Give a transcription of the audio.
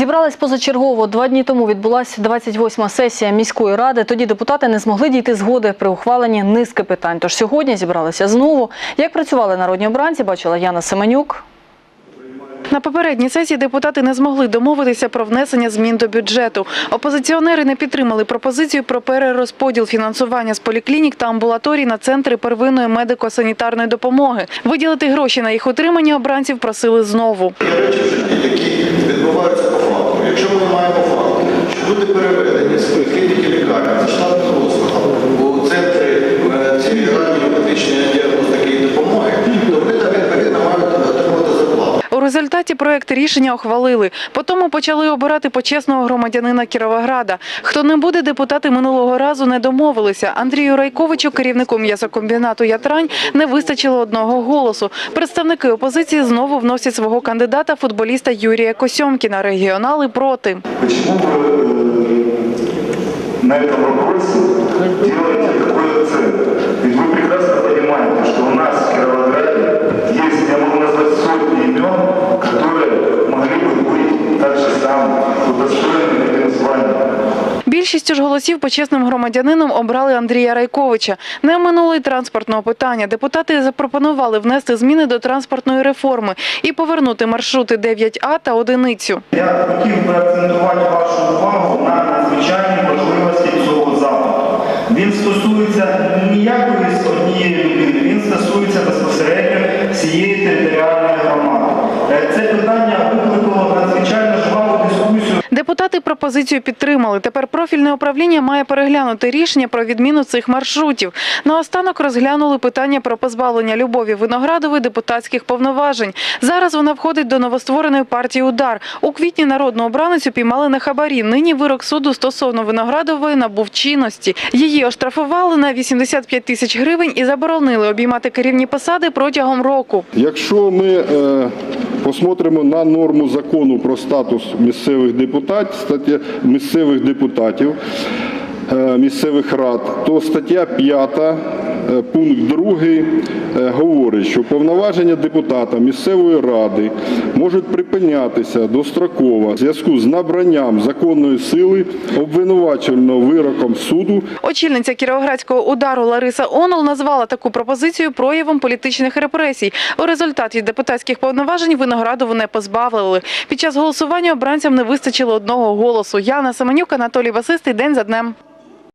Зібрались позачергово. Два дні тому відбулася 28-ма сесія міської ради. Тоді депутати не змогли дійти згоди при ухваленні низки питань. Тож сьогодні зібралися знову. Як працювали народні обранці, бачила Яна Семенюк. На попередній сесії депутати не змогли домовитися про внесення змін до бюджету. Опозиціонери не підтримали пропозицію про перерозподіл фінансування з поліклінік та амбулаторій на центри первинної медико-санітарної допомоги. Виділити гроші на їх утримання обранців просили знову. Які відбуваються по факту. Якщо ми маємо факти, що люди переведені з поліклініки лікарні за штатним результаті проект рішення ухвалили. Потім почали обирати почесного громадянина Кіровограда. Хто не буде, депутати минулого разу не домовилися. Андрію Райковичу, керівнику м'ясокомбінату Ятрань, не вистачило одного голосу. Представники опозиції знову вносять свого кандидата, футболіста Юрія Косьомкіна. Регіонали проти. Почему вы э, на этом вопросе делаете такой акцент? Більшістю ж голосів почесним громадянином обрали Андрія Райковича. Не оминули й транспортного питання. Депутати запропонували внести зміни до транспортної реформи і повернути маршрути 9А та одиницю. Я хотів би акцентувати вашу увагу на надзвичайній важливості цього заходу. Він стосується ніякої однієї людини, він стосується безпосередньо всієї територіальної Депутати пропозицію підтримали. Тепер профільне управління має переглянути рішення про відміну цих маршрутів. Наостанок розглянули питання про позбавлення Любові Виноградової депутатських повноважень. Зараз вона входить до новоствореної партії Удар. У квітні народну обраницю піймали на хабарі. Нині вирок суду стосовно Виноградової набув чинності. Її оштрафували на 85 тисяч гривень і заборонили обіймати керівні посади протягом року. Якщо ми е, посмотримо на норму закону про статус місцевих депутатів, стаття місцевих депутатів, е, місцевих рад, то стаття 5, е, пункт 2 е, говорить, що повноваження депутата місцевої ради можуть припинятися достроково в зв'язку з набранням законної сили обвинувачувального вироком суду Очільниця кіровоградського удару Лариса Онол назвала таку пропозицію проявом політичних репресій. У результаті депутатських повноважень Виноградову не позбавили. Під час голосування обранцям не вистачило одного голосу. Яна Семенюк, Анатолій Басистий. День за днем.